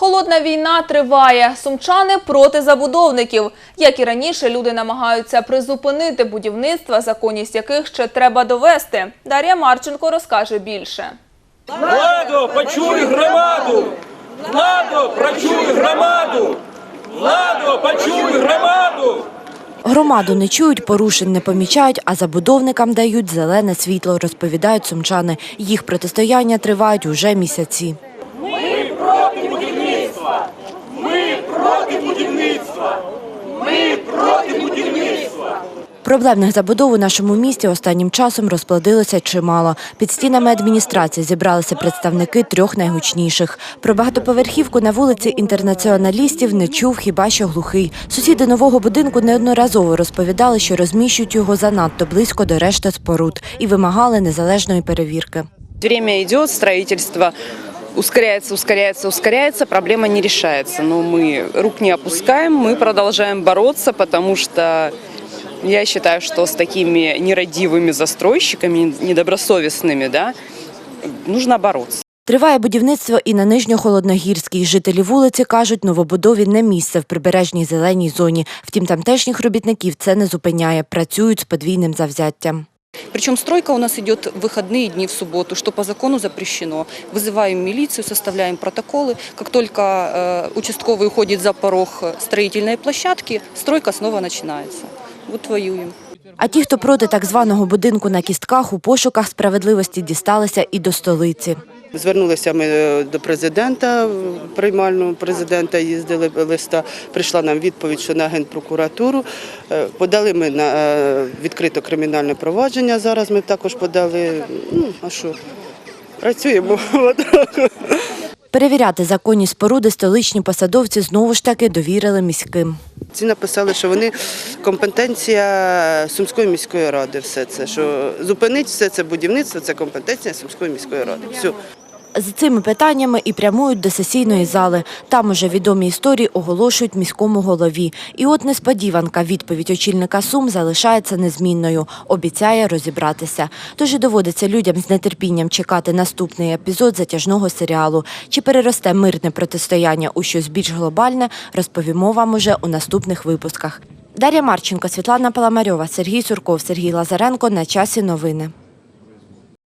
Холодна війна триває. Сумчани проти забудовників. Як і раніше, люди намагаються призупинити будівництва, законність яких ще треба довести. Дар'я Марченко розкаже більше. Владо, почуй громаду! Владо, почуй громаду! Владо, почуй громаду! Громаду не чують, порушень не помічають, а забудовникам дають зелене світло, розповідають сумчани. Їх протистояння тривають уже місяці. Проти будівництва! Ми проти будівництва! Ми проти будівництва! Проблемних забудов у нашому місті останнім часом розплодилося чимало. Під стінами адміністрації зібралися представники трьох найгучніших. Про багатоповерхівку на вулиці інтернаціоналістів не чув хіба що глухий. Сусіди нового будинку неодноразово розповідали, що розміщують його занадто близько до решти споруд і вимагали незалежної перевірки. Время идет, строительство ускоряется, ускоряется, ускоряется, проблема не решается. Но мы рук не опускаем, мы продолжаем бороться, потому что я считаю, что с такими нерадивыми застройщиками, недобросовестными, да, нужно бороться. Триває будівництво і на Нижньохолодногірській. Жителі вулиці кажуть, новобудові не місце в прибережній зеленій зоні. Втім, тамтешніх робітників це не зупиняє. Працюють з подвійним завзяттям. Причем стройка у нас идет в выходные дни в субботу, что по закону запрещено. Вызываем милицию, составляем протоколы. Как только э, участковый уходит за порог строительной площадки, стройка снова начинается. Вот воюем. А ті, хто проти так званого будинку на кістках, у пошуках справедливості дісталися і до столиці. Звернулися ми е, до президента, в приймальну президента їздили листа. Прийшла нам відповідь, що на генпрокуратуру. Е, Подали ми на е, відкрито кримінальне провадження. Зараз ми також подали. Ну а що? Працюємо. Перевіряти законні споруди столичні посадовці знову ж таки довірили міським. Ці написали, що вони компетенція Сумської міської ради. Все це що зупинить все це будівництво, це компетенція Сумської міської ради. Все. З цими питаннями і прямують до сесійної зали. Там уже відомі історії оголошують міському голові. І от несподіванка відповідь очільника Сум залишається незмінною. Обіцяє розібратися. Тож і доводиться людям з нетерпінням чекати наступний епізод затяжного серіалу. Чи переросте мирне протистояння у щось більш глобальне, розповімо вам уже у наступних випусках. Дар'я Марченко, Світлана Паламарьова, Сергій Сурков, Сергій Лазаренко. На часі новини.